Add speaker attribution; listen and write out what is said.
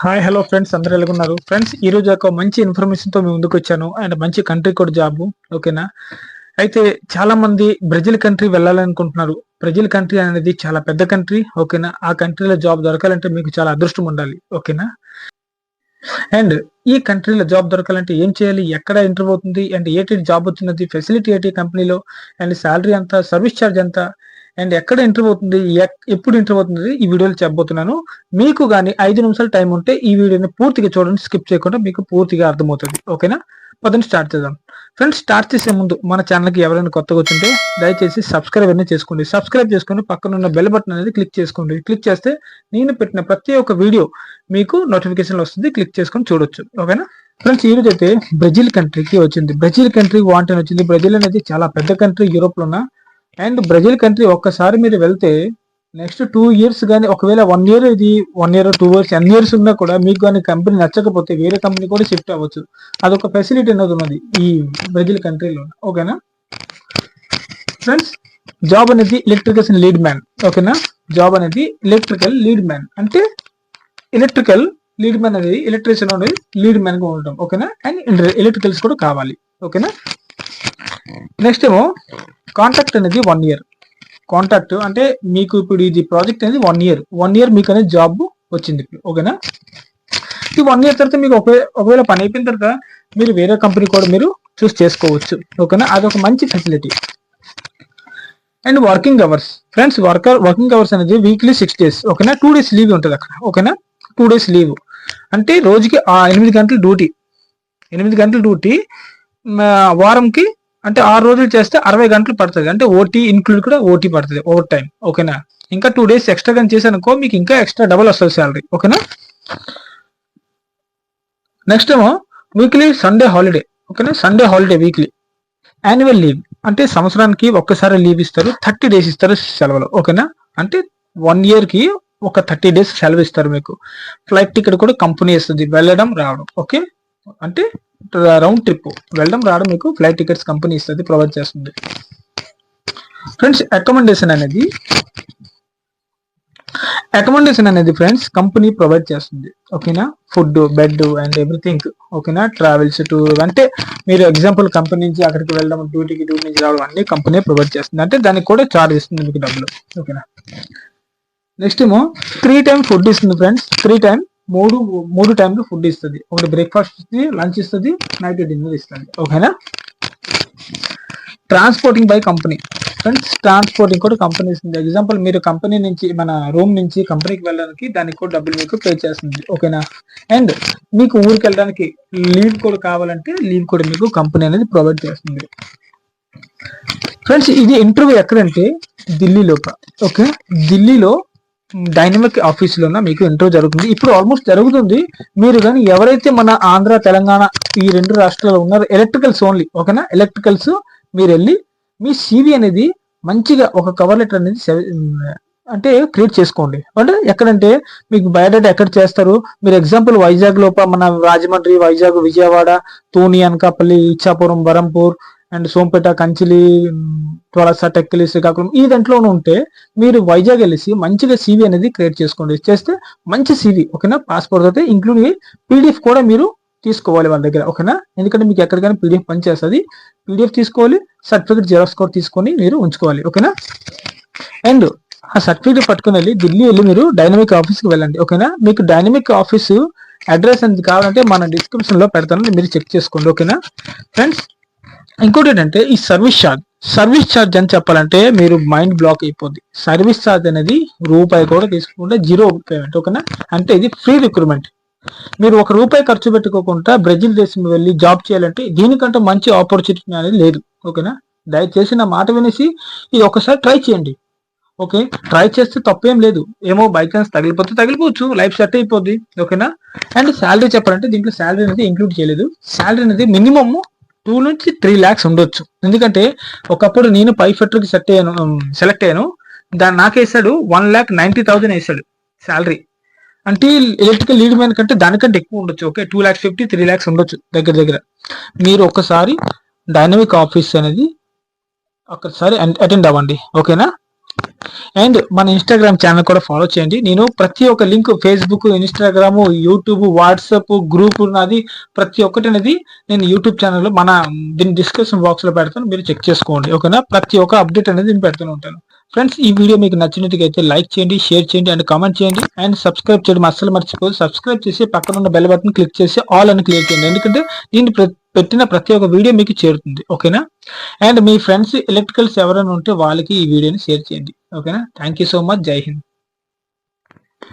Speaker 1: Hi hello friends అందరూ ఎలాగున్నారు? Friends ఈ రోజు ఒక మంచి ఇన్ఫర్మేషన్తో మీ ముందుకు వచ్చాను. అండ్ మంచి కంట్రీ కూడా జాబ్ ఓకేనా అయితే చాలా మంది బ్రెజిల్ కంట్రీ వెళ్ళాలనుకుంటున్నారు. బ్రెజిల్ కంట్రీ అనేది చాలా పెద్ద కంట్రీ ఓకేనా ఆ కంట్రీలో జాబ్ దొరకాలంటే మీకు చాలా అదృష్టం ఉండాలి ఓకేనా అండ్ ఈ కంట్రీలో జాబ్ దొరకాలంటే ఏం చేయాలి? ఎక్కడ ఇంటర్వ్యూ అవుతుంది? అండ్ ఏటి జాబ్ వచ్చినది? ఫెసిలిటీ ఏటీ కంపెనీలో అండ్ శాలరీ ఎంత? సర్వీస్ ఛార్జ్ ఎంత? అండ్ ఎక్కడ ఇంటర్వ్యూ అవుతుంది ఎక్- ఎప్పుడు ఇంటర్వ్యూ అవుతుంది ఈ వీడియోలో చెప్పబోతున్నాను. మీకు కానీ ఐదు నిమిషాలు టైం ఉంటే ఈ వీడియోని పూర్తిగా చూడండి స్కిప్ చేయకుండా మీకు పూర్తిగా అర్థమవుతుంది. ఓకేనా పదండి స్టార్ట్ చేద్దాం. ఫ్రెండ్స్ స్టార్ట్ చేసే ముందు మన ఛానల్కి ఎవరైనా కొత్తగా వచ్చింటే దయచేసి సబ్స్క్రైబ్ అనేది చేసుకోండి. సబ్స్క్రైబ్ చేసుకుని పక్కన ఉన్న బెల్ బటన్ అనేది క్లిక్ చేసుకోండి. క్లిక్ చేస్తే నేను పెట్టిన ప్రతి ఒక్క వీడియో మీకు నోటిఫికేషన్ వస్తుంది. క్లిక్ చేసుకొని చూడొచ్చు. ఓకేనా ఫ్రెండ్స్ ఈ రోజు అయితే బ్రెజిల్ కంట్రీకి వచ్చింది. బ్రెజిల్ కంట్రీ వాంటని వచ్చింది. బ్రెజిల్ అనేది చాలా పెద్ద కంట్రీ యూరోప్లో ఉన్న అండ్ బ్రెజిల్ కంట్రీ ఒక్కసారి మీరు వెళ్తే నెక్స్ట్ టూ ఇయర్స్ కానీ ఒకవేళ వన్ ఇయర్ ఇది one year two years N years ఉన్నా కూడా మీకు కానీ కంపెనీ నచ్చకపోతే వేరే కంపెనీ కూడా షిఫ్ట్ అవ్వచ్చు. అదొక ఫెసిలిటీ అనేది ఉన్నది ఈ బ్రెజిల్ కంట్రీలో. ఓకేనా? ఫ్రెండ్స్ జాబ్ అనేది ఎలక్ట్రికల్ లీడ్ మ్యాన్. ఓకేనా? జాబ్ అనేది ఎలక్ట్రికల్ లీడ్ మ్యాన్. అంటే ఎలక్ట్రికల్ లీడ్ మ్యాన్ అనేది ఎలక్ట్రీషియన్ అనేది లీడ్ మ్యాన్గా ఉండటం. ఓకేనా? అండ్ ఎలక్ట్రికల్స్ కూడా కావాలి. ఓకేనా? నెక్స్ట్ ఏమో కాంట్రాక్ట్ అనేది వన్ ఇయర్ కాంట్రాక్ట్ అంటే మీకు ఇప్పుడు ఇది ప్రాజెక్ట్ అనేది వన్ ఇయర్ వన్ ఇయర్ మీకు అనేది జాబ్ వచ్చింది ఇప్పుడు. ఓకేనా ఈ వన్ ఇయర్ తర్వాత మీకు ఒకవేళ పని అయిపోయిన తర్వాత మీరు వేరే కంపెనీ కూడా మీరు చూస్ చేసుకోవచ్చు. ఓకేనా అదొక మంచి facility and working hours friends worker working hours అనేది వీక్లీ సిక్స్ డేస్ ఓకేనా టూ డేస్ లీవ్ ఉంటుంది అక్కడ. ఓకేనా టూ డేస్ లీవ్ అంటే రోజుకి ఎనిమిది గంటల డ్యూటీ ఎనిమిది గంటల డ్యూటీ వారంకి అంటే ఆరు రోజులు చేస్తే అరవై గంటలు పడుతుంది. అంటే ఓటీ ఇన్క్లూడ్ కూడా ఓటీ పడుతుంది ఓవర్ టైం ఓకేనా? ఇంకా టూ డేస్ ఎక్స్ట్రా కానీ చేశానుకో మీకు ఇంకా ఎక్స్ట్రా డబల్ వస్తుంది శాలరీ ఓకేనా? నెక్స్ట్ ఏమో వీక్లీ సండే హాలిడే ఓకేనా? Sunday holiday weekly annual leave అంటే సంవత్సరానికి ఒక్కసారి లీవ్ ఇస్తారు థర్టీ డేస్ ఇస్తారు సెలవులు. ఓకేనా? అంటే వన్ ఇయర్కి ఒక థర్టీ డేస్ సెలవు ఇస్తారు మీకు. ఫ్లైట్ టికెట్ కూడా కంపెనీ ఇస్తుంది వెళ్ళడం రావడం. ఓకే? అంటే రౌండ్ ట్రిప్ వెళ్ళడం రావడం మీకు ఫ్లైట్ టికెట్స్ కంపెనీ ఇస్తుంది ప్రొవైడ్ చేస్తుంది. ఫ్రెండ్స్ అకామిడేషన్ అనేది అకామిడేషన్ అనేది ఫ్రెండ్స్ కంపెనీ ప్రొవైడ్ చేస్తుంది. ఓకేనా? ఫుడ్ బెడ్ అండ్ ఎవ్రీథింగ్ ఓకేనా? ట్రావెల్స్ టూర్ అంటే మీరు ఎగ్జాంపుల్ కంపెనీ నుంచి అక్కడికి వెళ్ళడం డ్యూటీకి డ్యూటీ నుంచి రావడం అన్ని కంపెనీ ప్రొవైడ్ చేస్తుంది. అంటే దానికి కూడా చార్జ్ ఇస్తుంది మీకు డబ్బులు. ఓకేనా? నెక్స్ట్ ఏమో త్రీ టైం ఫుడ్ ఇస్తుంది ఫ్రెండ్స్ త్రీ టైం మూడు మూడు టైంలో ఫుడ్ ఇస్తుంది. ఒకటి బ్రేక్ఫాస్ట్ ఇస్తుంది లంచ్ ఇస్తుంది నైట్ డిన్నర్ ఇస్తుంది. ఓకేనా? Transporting by company friends transporting కూడా కంపెనీ ఇస్తుంది. ఎగ్జాంపుల్ మీరు కంపెనీ నుంచి మన రూమ్ నుంచి కంపెనీకి వెళ్ళడానికి దానికి కూడా డబ్బులు మీకు పే చేస్తుంది. ఓకేనా? అండ్ మీకు ఊరికి వెళ్ళడానికి లీవ్ కూడా కావాలంటే లీవ్ కూడా మీకు కంపెనీ అనేది ప్రొవైడ్ చేస్తుంది. ఫ్రెండ్స్ ఇది ఇంటర్వ్యూ ఎక్కడంటే ఢిల్లీలో ఓకే? ఢిల్లీలో డైనమిక్ ఆఫీస్ లోన? మీకు ఇంటర్వ్యూ జరుగుతుంది. ఇప్పుడు ఆల్మోస్ట్ జరుగుతుంది. మీరు కానీ ఎవరైతే మన ఆంధ్ర తెలంగాణ ఈ రెండు రాష్ట్రాల్లో ఉన్నారో ఎలక్ట్రికల్స్ ఓన్లీ ఓకేనా ఎలక్ట్రికల్స్ మీరు వెళ్ళి మీ సివి అనేది మంచిగా ఒక కవర్ లెటర్ అనేది అంటే క్రియేట్ చేసుకోండి. అంటే ఎక్కడంటే మీకు బయోడేటా ఎక్కడ చేస్తారు? మీరు ఎగ్జాంపుల్ వైజాగ్ లోప మన రాజమండ్రి వైజాగ్ విజయవాడ తూని అనకాపల్లి ఇచ్చాపురం బరంపూర్ అండ్ సోంపేట కంచిలి త్వరస టెక్కలి శ్రీకాకుళం ఈ దాంట్లోనే ఉంటే మీరు వైజాగ్ వెళ్ళేసి మంచిగా సివి అనేది క్రియేట్ చేసుకోండి. చేస్తే మంచి సివి ఓకేనా? పాస్పోర్ట్ అయితే ఇంక్లూడ్ పీడిఎఫ్ కూడా మీరు తీసుకోవాలి వాళ్ళ దగ్గర ఓకేనా? ఎందుకంటే మీకు ఎక్కడికైనా పీడిఎఫ్ పనిచేస్తుంది పీడిఎఫ్ తీసుకోవాలి సర్టిఫికేట్ జెరాక్స్ కూడా తీసుకొని మీరు ఉంచుకోవాలి ఓకేనా? అండ్ ఆ సర్టిఫికేట్ పట్టుకుని వెళ్ళి ఢిల్లీ వెళ్ళి మీరు డైనమిక్ ఆఫీస్కి వెళ్ళండి ఓకేనా? మీకు డైనమిక్ ఆఫీసు అడ్రస్ అనేది కావాలంటే మన డిస్క్రిప్షన్లో పెడతానని పెడతాను మీరు చెక్ చేసుకోండి ఓకేనా? ఫ్రెండ్స్ ఇంకోటి ఏంటంటే ఈ సర్వీస్ ఛార్జ్ సర్వీస్ ఛార్జ్ అని చెప్పాలంటే మీరు మైండ్ బ్లాక్ అయిపోద్ది. సర్వీస్ ఛార్జ్ అనేది రూపాయి కూడా తీసుకుంటే జీరో పేమెంట్ ఓకేనా? అంటే ఇది ఫ్రీ రిక్రూట్మెంట్. మీరు ఒక రూపాయి ఖర్చు పెట్టుకోకుండా బ్రెజిల్ దేశం వెళ్ళి జాబ్ చేయాలంటే దీనికంటే మంచి ఆపర్చునిటీ అనేది లేదు ఓకేనా? దయచేసి నా మాట వినేసి ఇది ఒకసారి ట్రై చేయండి ఓకే? ట్రై చేస్తే తప్పేం లేదు. ఏమో బై ఛాన్స్ తగిలిపోతే తగిలిపోవచ్చు లైఫ్ సెట్ అయిపోద్ది ఓకేనా? అండ్ శాలరీ చెప్పాలంటే దీంట్లో శాలరీ అనేది ఇంక్లూడ్ చేయలేదు. శాలరీ అనేది మినిమమ్ టూ నుంచి త్రీ ల్యాక్స్ ఉండొచ్చు. ఎందుకంటే ఒకప్పుడు నేను పై పైఫెట్కి సెట్ అయ్యాను సెలెక్ట్ అయ్యాను. దాన్ని నాకేసాడు వన్ ల్యాక్ నైన్టీ థౌసండ్ వేసాడు శాలరీ అంటే ఎలక్ట్రికల్ లీడ్ మ్యాన్ కంటే దానికంటే ఎక్కువ ఉండొచ్చు. Okay two lakhs fifty three lakhs ఉండొచ్చు దగ్గర దగ్గర. మీరు ఒక్కసారి డైనమిక్ ఆఫీస్ అనేది ఒకసారి అటెండ్ అవ్వండి. ఓకేనా? అండ్ మన ఇన్స్టాగ్రామ్ ఛానల్ కూడా ఫాలో చేయండి. నేను ప్రతి ఒక్క link Facebook Instagram YouTube WhatsApp group నాది ప్రతి ఒక్కటి అనేది నేను యూట్యూబ్ ఛానల్లో మన దీని డిస్క్రిప్షన్ బాక్స్లో పెడతాను. మీరు చెక్ చేసుకోండి. ఓకేనా ప్రతి ఒక్క అప్డేట్ అనేది నేను పెడుతూ ఉంటాను. ఫ్రెండ్స్ ఈ వీడియో మీకు నచ్చినట్టుగా లైక్ చేయండి షేర్ చేయండి అండ్ కామెంట్ చేయండి. అండ్ సబ్స్క్రైబ్ చేయడం అస్సలు మర్చిపోదు సబ్స్క్రైబ్ చేసి పక్కన ఉన్న బెల్ బటన్ క్లిక్ చేసి ఆల్ అని క్లిక్ చేయండి. ఎందుకంటే నేను పెట్టిన ప్రతి ఒక్క వీడియో మీకు చేరుతుంది. ఓకేనా అండ్ మీ ఫ్రెండ్స్ ఎలక్ట్రికల్స్ ఎవరైనా ఉంటే వాళ్ళకి ఈ వీడియోని షేర్ చేయండి. ఓకేనా థ్యాంక్ సో మచ్ జై హింద్